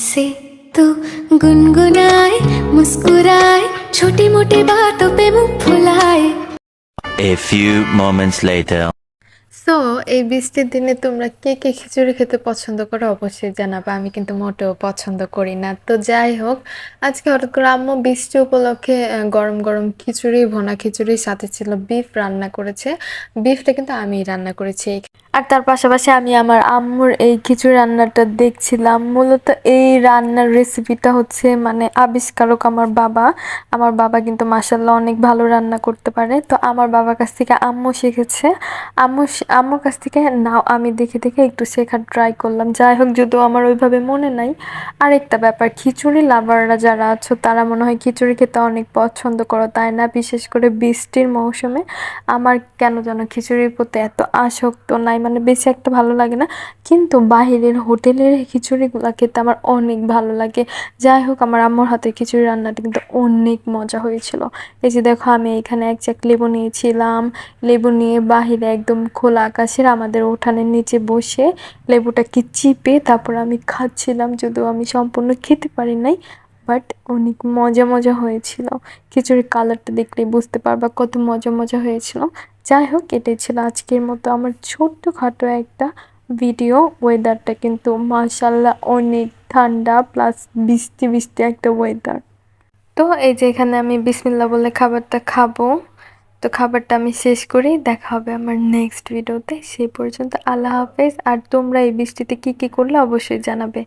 से तू गुनगुनाए मुस्कुराए छोटी मोटी बातों पे मुंह फुलाए A few moments later. so এই বৃষ্টির দিনে তোমরা কে কে খিচুড়ি খেতে পছন্দ করো অবশ্যই জানাবে। আমি কিন্তু মোটেও পছন্দ করি না। তো যাই হোক, আজকে হঠাৎ করে আম্মু বৃষ্টি উপলক্ষে গরম গরম খিচুড়ি, ভোনা খিচুড়ির সাথে ছিল বিফ রান্না করেছে। বিফটা কিন্তু আমিই রান্না করেছি। আর তার পাশাপাশি আমি আমার আম্মুর এই খিচুড়ি রান্নাটা দেখছিলাম। মূলত এই রান্নার রেসিপিটা হচ্ছে মানে আবিষ্কারক আমার বাবা। আমার বাবা কিন্তু মাসাল্লাহ অনেক ভালো রান্না করতে পারে। তো আমার বাবার কাছ থেকে আম্মু শিখেছে। আম্মু আম্মুর কাছ থেকে, নাও, আমি দেখে দেখে একটু শেখার ট্রাই করলাম। যাই হোক, যদিও আমার ওইভাবে মনে নাই। আরেকটা ব্যাপার, খিচুড়ি লাভাররা যারা আছো, তারা মনে হয় খিচুড়ি খেতে অনেক পছন্দ করো, তাই না? বিশেষ করে বৃষ্টির মৌসুমে আমার কেন যেন খিচুড়ির প্রতি এত আসক্ত নাই মানে বেশি একটা ভালো লাগে না। কিন্তু বাইরের হোটেলের খিচুড়িগুলো খেতে আমার অনেক ভালো লাগে। যাই হোক, আমার আম্মুর হাতের খিচুড়ি রান্নাটা কিন্তু অনেক মজা হয়েছিল। এই যে দেখো, আমি এখানে এক চাক লেবু নিয়েছিলাম। লেবু নিয়ে বাহিরে একদম খোলা আকাশের আমাদের উঠানের নিচে বসে লেবুটাকে চিপে তারপর আমি খাচ্ছিলাম, যদিও আমি সম্পূর্ণ খেতে পারি নাই বাট অনেক মজা মজা হয়েছিল। খিচুড়ির কালারটা দেখলেই বুঝতে পারবা কত মজা মজা হয়েছিল। যাই হোক, এটাই ছিল আজকের মতো আমার ছোট্টখাটো একটা ভিডিও ওয়েদারটা কিন্তু মার্শাল্লাহ অনেক ঠান্ডা প্লাস বৃষ্টি বৃষ্টি একটা ওয়েদার তো এই যে এখানে আমি বিসমিল্লা বলে খাবারটা খাব। তো খাবারটা আমি শেষ করি, দেখা হবে আমার নেক্সট ভিডিওতে সেই পর্যন্ত আল্লাহ হাফেজ, আর তোমরা এই বৃষ্টিতে কি কি করলে অবশ্যই জানাবে।